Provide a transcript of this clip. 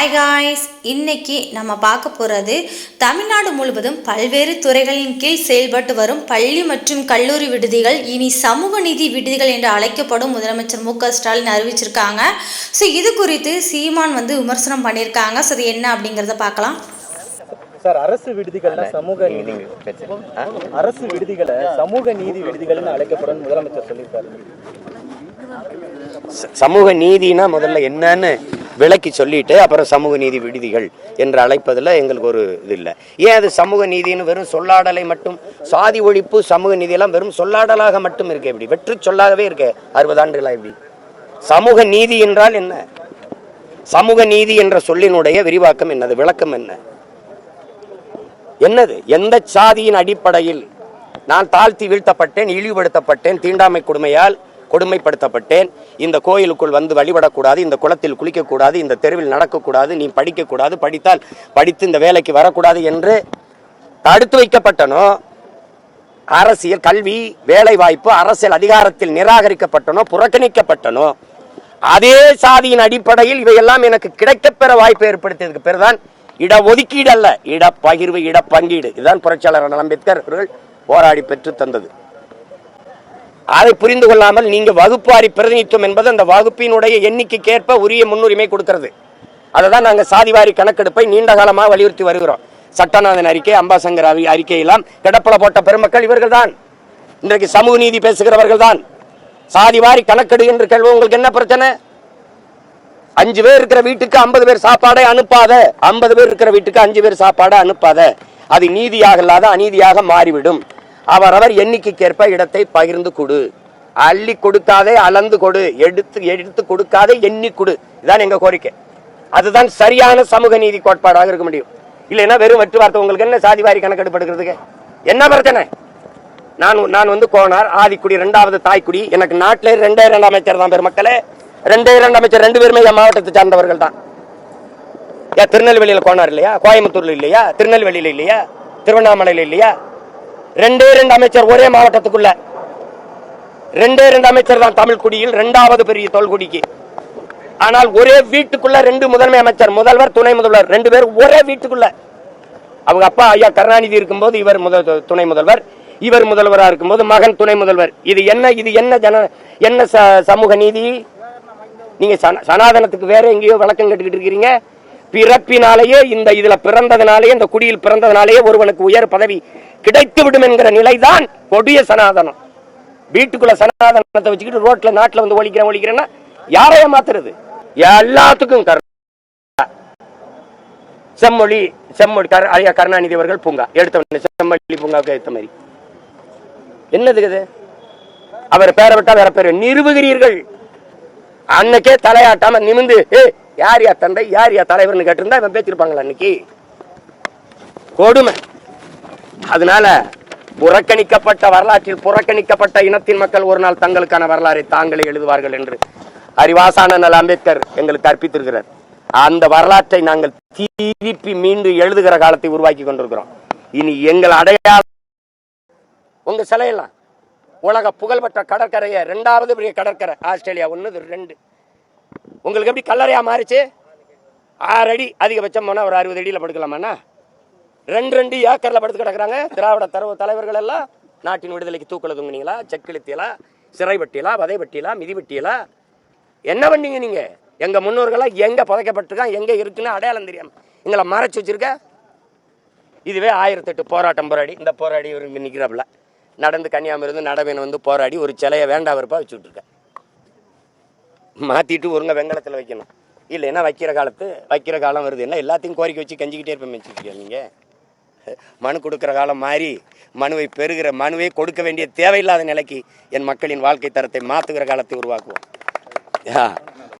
Hi guys இன்னைக்கு நம்ம பார்க்க போகிறது தமிழ்நாடு முழுவதும் பல்வேறு துறைகளின் கீழ் செயல்பட்டு வரும் பள்ளி மற்றும் கல்லூரி விடுதிகள் இனி சமூக நீதி விடுதிகள் என்று அழைக்கப்படும் முதலமைச்சர் மு க ஸ்டாலின் அறிவிச்சிருக்காங்க. ஸோ இது குறித்து சீமான் வந்து விமர்சனம் பண்ணியிருக்காங்க. ஸோ அது என்ன அப்படிங்கிறத பார்க்கலாம். சார் அரசு விடுதிகள்ல சமூக நீதி? அரசு விடுதிகளை சமூக நீதி விடுதிகள்னு அழைக்கப்படும் முதலமைச்சர் சொல்லியிருக்காரு. சமூக நீதினா முதல்ல என்னன்னு விளக்கி சொல்லிட்டு அப்புறம் சமூக நீதி விடுதிகள் என்று அழைப்பதில் எங்களுக்கு ஒரு இது இல்லை. ஏன் அது சமூக நீதின்னு வெறும் சொல்லாடலை மட்டும்? சாதி ஒழிப்பு சமூக நீதியெல்லாம் வெறும் சொல்லாடலாக மட்டும் இருக்கு இப்படி. வெற்று சொல்லாகவே இருக்கே. அறுபது ஆண்டுகளாக இப்படி. சமூக நீதி என்றால் என்ன? சமூக நீதி என்ற சொல்லினுடைய விரிவாக்கம் என்னது விளக்கம் என்ன? என்னது? எந்த சாதியின் அடிப்படையில் நான் தாழ்த்தி வீழ்த்தப்பட்டேன் இழிவுபடுத்தப்பட்டேன் தீண்டாமை கொடுமையால் கொடுமைப்படுத்தப்பட்டேன். இந்த கோயிலுக்குள் வந்து வழிபடக்கூடாது இந்த குளத்தில் குளிக்கக்கூடாது இந்த தெருவில் நடக்கக்கூடாது நீ படிக்கக்கூடாது படித்தால் படித்து இந்த வேலைக்கு வரக்கூடாது என்று தடுத்து வைக்கப்பட்டனோ அரசியல் கல்வி வேலை வாய்ப்பு அரசியல் அதிகாரத்தில் நிராகரிக்கப்பட்டனோ புறக்கணிக்கப்பட்டனோ அதே சாதியின் அடிப்படையில் இவையெல்லாம் எனக்கு கிடைக்கப்பெற வாய்ப்பு ஏற்படுத்தியதுக்கு பேர் தான் இட ஒதுக்கீடு அல்ல இடப்பகிர்வு இடப்பங்கீடு. இதுதான் புரட்சியாளர் அம்பேத்கர் அவர்கள் போராடி பெற்று தந்தது. அதை புரிந்து கொள்ளாமல் நீங்கள் வகுப்பாரி பிரதிநிதித்துவம் என்பது அந்த வகுப்பினுடைய எண்ணிக்கைக்கேற்ப உரிய முன்னுரிமை கொடுக்கிறது. அதை தான் நாங்கள் சாதிவாரி கணக்கெடுப்பை நீண்ட காலமாக வலியுறுத்தி வருகிறோம். சட்டநாதன் அறிக்கை அம்பாசங்கர் அறிக்கையெல்லாம் கிடப்பல போட்ட பெருமக்கள் இவர்கள் தான் இன்றைக்கு சமூக நீதி பேசுகிறவர்கள் தான் சாதிவாரி கணக்கெடு என்று கேள்வி உங்களுக்கு என்ன பிரச்சனை? அஞ்சு பேர் இருக்கிற வீட்டுக்கு ஐம்பது பேர் சாப்பாடை அனுப்பாத. ஐம்பது பேர் இருக்கிற வீட்டுக்கு அஞ்சு பேர் சாப்பாடை அனுப்பாத. அது நீதியாக இல்லாத அநீதியாக மாறிவிடும். அவரவர் எண்ணிக்கைக்கேற்ப இடத்தை பகிர்ந்து கொடு. அள்ளி கொடுக்காதே அளந்து கொடு. எடுத்து எடுத்து கொடுக்காதே எண்ணி கொடு. இதான் எங்க கோரிக்கை. அதுதான் சரியான சமூக நீதி கோட்பாடாக இருக்க முடியும். இல்லைன்னா வெறும் வெற்று வார்த்தை. உங்களுக்கு என்ன சாதிவாரி கணக்கெடுப்படுகிறதுக்கு? என்ன பிரச்சனை? நான் நான் வந்து கோனார் ஆதிக்குடி ரெண்டாவது தாய்க்குடி. எனக்கு நாட்டிலே ரெண்டே ரெண்டு அமைச்சர் தான் பெருமக்களே. ரெண்டே ரெண்டு அமைச்சர் ரெண்டு பேருமே என் மாவட்டத்தை சார்ந்தவர்கள் தான். ஏன் திருநெல்வேலியில் கோனார் இல்லையா? கோயம்புத்தூர்ல இல்லையா? திருநெல்வேலியில் இல்லையா? திருவண்ணாமலையில் இல்லையா? ரெண்டே ரெண்டு அமைச்சர் ஒரே மாவட்டத்துக்குள்ள. ரெண்டே ரெண்டு அமைச்சர் தான் தமிழ் குடியில் ரெண்டாவது பெரிய தொல்குடிக்கு ஆனால் ஒரே வீட்டுக்குள்ள ரெண்டு முதன்மை அமைச்சர் முதல்வர் துணை முதல்வர் ரெண்டு பேர் ஒரே வீட்டுக்குள்ள. அவங்க அப்பா ஐயா கருணாநிதி இருக்கும்போது இவர் முதல் துணை முதல்வர். இவர் முதல்வரா இருக்கும்போது மகன் துணை முதல்வர். இது என்ன இது என்ன ஜன என்ன ச- சமூக நீதி? நீங்க சன- சனாதனத்துக்கு வேற எங்கேயோ வழக்கம் கேட்டுக்கிட்டு இருக்கிறீங்க. பிறப்பினாலேயே இந்த இதுல பிறந்ததுனாலேயே இந்த குடியில் பிறந்ததுனாலேயே ஒருவனுக்கு உயர் பதவி கிடைத்து விடும் என்கிற நிலைதான் கொடிய சனாதனம். வீட்டுக்குள்ள சனாதனத்தை வச்சுக்கிட்டு ரோட்ல நாட்டுல வந்து ஒழிக்கிறேன் ஒழிக்கிறேன்னா யாரைய மாத்துறது எல்லாத்துக்கும் செம்மொழி செம்மொழி ஐயா கருணாநிதி அவர்கள் பூங்கா. எடுத்த செம்மொழி பூங்காவுக்கு எடுத்த மாதிரி. என்னது இது? அவர் பேரை விட்டா வேற பேர். நிறுவுகிறீர்கள் அன்னைக்கே தலையாட்டாம நிமிந்து ஏ யார் யா தந்தை யார் யா தலைவர்னு கேட்டிருந்தா இவன் பேச்சிருப்பாங்களா அன்னைக்கு கொடுமை. அதனால புறக்கணிக்கப்பட்ட வரலாற்றில் புறக்கணிக்கப்பட்ட இனத்தின் மக்கள் ஒரு நாள் தங்களுக்கான வரலாறை தாங்களே எழுதுவார்கள் என்று அறிவாசானல் அம்பேத்கர் எங்களுக்கு கற்பித்திருக்கிறார். அந்த வரலாற்றை நாங்கள் திருப்பி மீண்டும் எழுதுகிற காலத்தை உருவாக்கி கொண்டிருக்கிறோம். இனி எங்கள் அடையாள உங்க சிலையெல்லாம். உலக புகழ்பெற்ற கடற்கரையை ரெண்டாவது பெரிய கடற்கரை ஆஸ்திரேலியா ஒன்று ரெண்டு. உங்களுக்கு எப்படி கல்லறையாக மாறிச்சு? ஆறு அடி அதிகபட்சம் போனால் ஒரு அறுபது அடியில் படுக்கலாமாண்ணா? ரெண்டு ரெண்டு ஏக்கரில் படுத்து கிடக்குறாங்க. திராவிட தரவு தலைவர்கள் எல்லாம் நாட்டின் விடுதலைக்கு தூக்கில் தூங்குனீங்களா? செக்கிழுத்தியலா சிறை வதைப்பட்டியலா மிதிப்பட்டியலா என்ன பண்ணீங்க நீங்கள் எங்கள் முன்னோர்களாக எங்கே புதைக்கப்பட்டிருக்கான் எங்கே இருக்குன்னு அடையாளம் தெரியாமல் எங்களை மறைச்சி வச்சுருக்க? இதுவே ஆயிரத்தெட்டு போராட்டம் போராடி இந்த போராடி இவர் நிற்கிறாப்புல நடந்து கன்னியாகுமரி இருந்து நடவேன் வந்து போராடி ஒரு சிலையை வேண்டாம் வெறுப்பாக வச்சுட்ருக்கேன் மாற்றிட்டு ஒருங்க வெங்கலத்தில் வைக்கணும். இல்லைன்னா வைக்கிற காலத்து வைக்கிற காலம் வருது. என்ன எல்லாத்தையும் கோரிக்கை வச்சு கஞ்சிக்கிட்டே இருப்பேன் வச்சுருக்கீங்க மனு கொடுக்குற காலம் மாறி மனுவை பெறுகிற மனுவை கொடுக்க வேண்டிய தேவையில்லாத நிலைக்கு என் மக்களின் வாழ்க்கை தரத்தை மாற்றுகிற காலத்தை உருவாக்குவோம். ஆ.